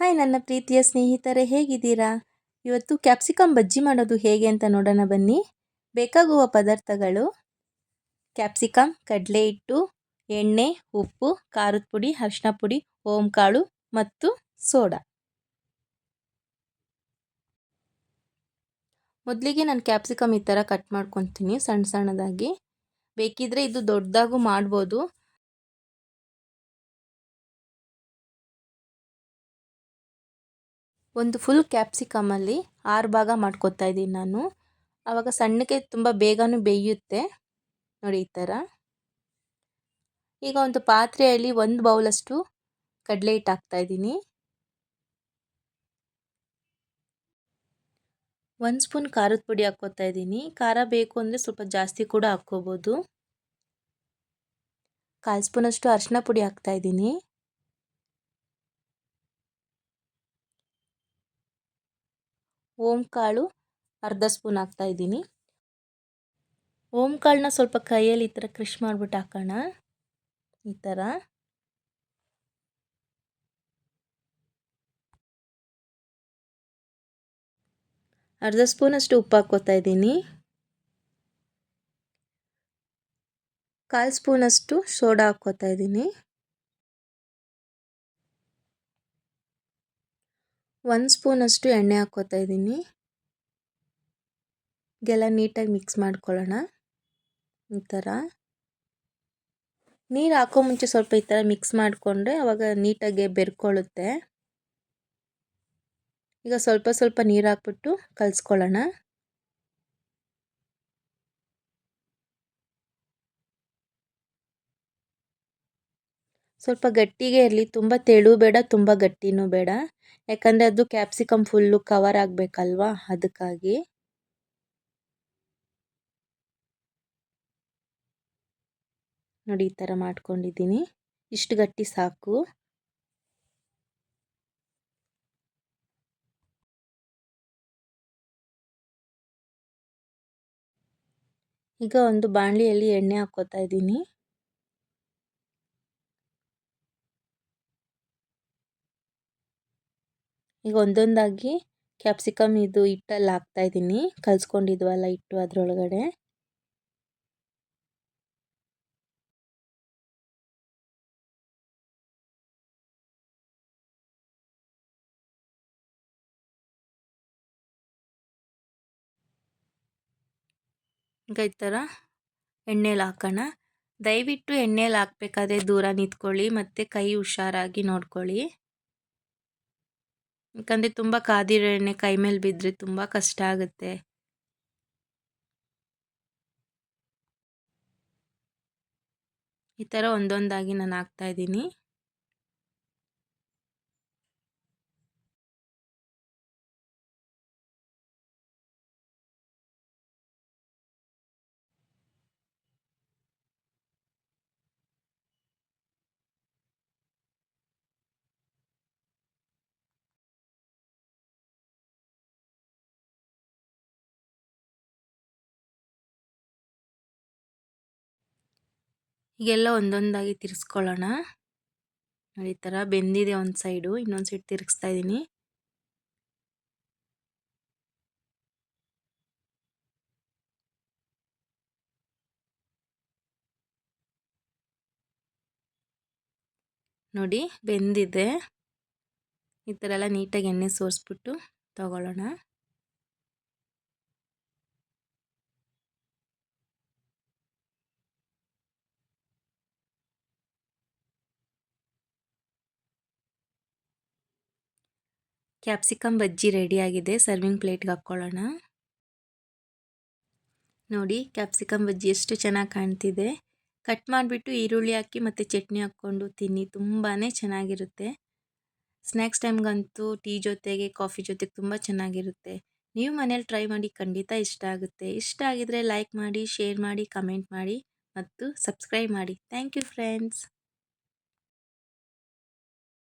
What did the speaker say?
Hi ನನ್ನ ಪ್ರೀತಿಯ ಸ್ನೇಹಿತರೆ, ಹೇಗಿದ್ದೀರಾ? ಇವತ್ತು ಕ್ಯಾಪ್ಸಿಕಮ್ ಬಜ್ಜಿ ಮಾಡೋದು ಹೇಗೆ ಅಂತ ನೋಡೋಣ ಬನ್ನಿ. ಬೇಕಾಗುವ ಪದಾರ್ಥಗಳು ಕ್ಯಾಪ್ಸಿಕಮ್ ಕಡಲೆ ಹಿಟ್ಟು, ಎಣ್ಣೆ, ಉಪ್ಪು, ಖಾರದ ಪುಡಿ ಅರಿಶಿನ ಪುಡಿ ಕಾಳು ಮತ್ತು ಸೋಡಾ. ಮೊದಲಿಗೆ ನಾನು ಕ್ಯಾಪ್ಸಿಕಮ್ ಈ ಥರ ಕಟ್ ಮಾಡ್ಕೊತೀನಿ ಸಣ್ಣ ಸಣ್ಣದಾಗಿ. ಬೇಕಿದ್ರೆ ಇದು ದೊಡ್ಡದಾಗೂ ಮಾಡ್ಬೋದು. ಒಂದು ಫುಲ್ ಕ್ಯಾಪ್ಸಿಕಮಲ್ಲಿ ಆರು ಭಾಗ ಮಾಡ್ಕೊತಾ ಇದ್ದೀನಿ ನಾನು. ಆವಾಗ ಸಣ್ಣಕ್ಕೆ ತುಂಬ ಬೇಗನೂ ಬೇಯುತ್ತೆ. ನೋಡಿ ಈ ಥರ ಈಗ ಒಂದು ಪಾತ್ರೆಯಲ್ಲಿ ಒಂದು ಬೌಲಷ್ಟು ಕಡಲೆ ಹಿಟ್ಟು ಹಾಕ್ತಾಯಿದ್ದೀನಿ ಒಂದು ಸ್ಪೂನ್ ಖಾರದ ಪುಡಿ ಹಾಕ್ಕೋತಾ ಇದ್ದೀನಿ. ಖಾರ ಬೇಕು ಅಂದರೆ ಸ್ವಲ್ಪ ಜಾಸ್ತಿ ಕೂಡ ಹಾಕ್ಕೋಬೋದು. ಕಾಲು ಸ್ಪೂನಷ್ಟು ಅರಿಶಿನ ಪುಡಿ ಹಾಕ್ತಾಯಿದ್ದೀನಿ ಓಂ ಕಾಳು ಅರ್ಧ ಸ್ಪೂನ್ ಹಾಕ್ತಾ ಇದ್ದೀನಿ. ಓಂ ಕಾಳನ್ನ ಸ್ವಲ್ಪ ಕೈಯಲ್ಲಿ ಈ ಥರ ಕ್ರಿಶ್ ಮಾಡಿಬಿಟ್ಟು ಹಾಕೋಣ. ಈ ಥರ. ಅರ್ಧ ಸ್ಪೂನಷ್ಟು ಉಪ್ಪು ಹಾಕ್ಕೋತಾ ಇದ್ದೀನಿ. ಕಾಲು ಸ್ಪೂನಷ್ಟು ಸೋಡಾ ಹಾಕ್ಕೋತಾ ಇದ್ದೀನಿ. ಒಂದು ಸ್ಪೂನಷ್ಟು ಎಣ್ಣೆ ಹಾಕ್ಕೋತಾ ಇದ್ದೀನಿ. ಇದೆಲ್ಲ ನೀಟಾಗಿ ಮಿಕ್ಸ್ ಮಾಡ್ಕೊಳ್ಳೋಣ. ಈ ಥರ ನೀರು ಹಾಕೋ ಮುಂಚೆ ಸ್ವಲ್ಪ ಈ ಥರ ಮಿಕ್ಸ್ ಮಾಡಿಕೊಂಡ್ರೆ ಅವಾಗ ನೀಟಾಗಿ ಬೆರ್ಕೊಳ್ಳುತ್ತೆ. ಈಗ ಸ್ವಲ್ಪ ಸ್ವಲ್ಪ ನೀರು ಹಾಕ್ಬಿಟ್ಟು ಕಲಿಸ್ಕೊಳ್ಳೋಣ. ಸ್ವಲ್ಪ ಗಟ್ಟಿಗೆ ಇರಲಿ. ತುಂಬ ತೆಳು ಬೇಡ, ತುಂಬ ಗಟ್ಟಿನೂ ಬೇಡ. ಯಾಕಂದರೆ ಅದು ಕ್ಯಾಪ್ಸಿಕಮ್ ಫುಲ್ಲು ಕವರ್ ಆಗಬೇಕಲ್ವಾ ಅದಕ್ಕಾಗಿ. ನೋಡಿ ಈ ಥರ ಮಾಡ್ಕೊಂಡಿದ್ದೀನಿ. ಇಷ್ಟು ಗಟ್ಟಿ ಸಾಕು. ಈಗ ಒಂದು ಬಾಣಲಿಯಲ್ಲಿ ಎಣ್ಣೆ ಹಾಕ್ಕೋತಾ ಇದ್ದೀನಿ. ಈಗ ಒಂದೊಂದಾಗಿ ಕ್ಯಾಪ್ಸಿಕಮ್ ಇದು ಹಿಟ್ಟಲ್ಲಿ ಹಾಕ್ತಾ ಇದ್ದೀನಿ. ಕಲ್ಸ್ಕೊಂಡಿದ್ವಲ್ಲ ಹಿಟ್ಟು ಅದರೊಳಗಡೆ. ಈಗ ಈ ಥರ ಎಣ್ಣೆಲಿ ಹಾಕೋಣ. ದಯವಿಟ್ಟು ಎಣ್ಣೆಲಿ ಹಾಕ್ಬೇಕಾದ್ರೆ ದೂರ ನಿಂತ್ಕೊಳ್ಳಿ ಮತ್ತು ಕೈ ಹುಷಾರಾಗಿ ನೋಡ್ಕೊಳ್ಳಿ. ಯಾಕಂದರೆ ತುಂಬ ಕಾದಿರೋ ಎಣ್ಣೆ ಕೈ ಮೇಲೆ ಬಿದ್ದರೆ ತುಂಬ ಕಷ್ಟ ಆಗುತ್ತೆ. ಈ ಥರ ಒಂದೊಂದಾಗಿ ನಾನು ಹಾಕ್ತಾಯಿದ್ದೀನಿ ಹೀಗೆಲ್ಲ ಒಂದೊಂದಾಗಿ ತಿರ್ಸ್ಕೊಳ್ಳೋಣ. ಈ ಥರ ಬೆಂದಿದೆ ಒಂದು ಸೈಡು, ಇನ್ನೊಂದು ಸೈಡ್ ತಿರುಗಿಸ್ತಾ ಇದ್ದೀನಿ. ನೋಡಿ, ಬೆಂದಿದೆ. ಈ ಥರ ಎಲ್ಲ ನೀಟಾಗಿ ಎಣ್ಣೆ ಸೋರಿಸ್ಬಿಟ್ಟು ತಗೊಳ್ಳೋಣ. ಕ್ಯಾಪ್ಸಿಕಮ್ ಬಜ್ಜಿ ರೆಡಿಯಾಗಿದೆ ಸರ್ವಿಂಗ್ ಪ್ಲೇಟ್ಗೆ ಹಾಕ್ಕೊಳ್ಳೋಣ. ನೋಡಿ, ಕ್ಯಾಪ್ಸಿಕಮ್ ಬಜ್ಜಿ ಎಷ್ಟು ಚೆನ್ನಾಗಿ ಕಾಣ್ತಿದೆ. ಕಟ್ ಮಾಡಿಬಿಟ್ಟು ಈರುಳ್ಳಿ ಹಾಕಿ ಮತ್ತು ಚಟ್ನಿ ಹಾಕ್ಕೊಂಡು ತಿನ್ನಿ. ತುಂಬಾ ಚೆನ್ನಾಗಿರುತ್ತೆ. ಸ್ನ್ಯಾಕ್ಸ್ ಟೈಮ್ಗಂತೂ ಟೀ ಜೊತೆಗೆ ಕಾಫಿ ಜೊತೆಗೆ ತುಂಬ ಚೆನ್ನಾಗಿರುತ್ತೆ. ನೀವು ಮನೇಲಿ ಟ್ರೈ ಮಾಡಿ ಖಂಡಿತ ಇಷ್ಟ ಆಗುತ್ತೆ. ಇಷ್ಟ ಆಗಿದರೆ ಲೈಕ್ ಮಾಡಿ ಶೇರ್ ಮಾಡಿ ಕಮೆಂಟ್ ಮಾಡಿ ಮತ್ತು ಸಬ್ಸ್ಕ್ರೈಬ್ ಮಾಡಿ. Thank you friends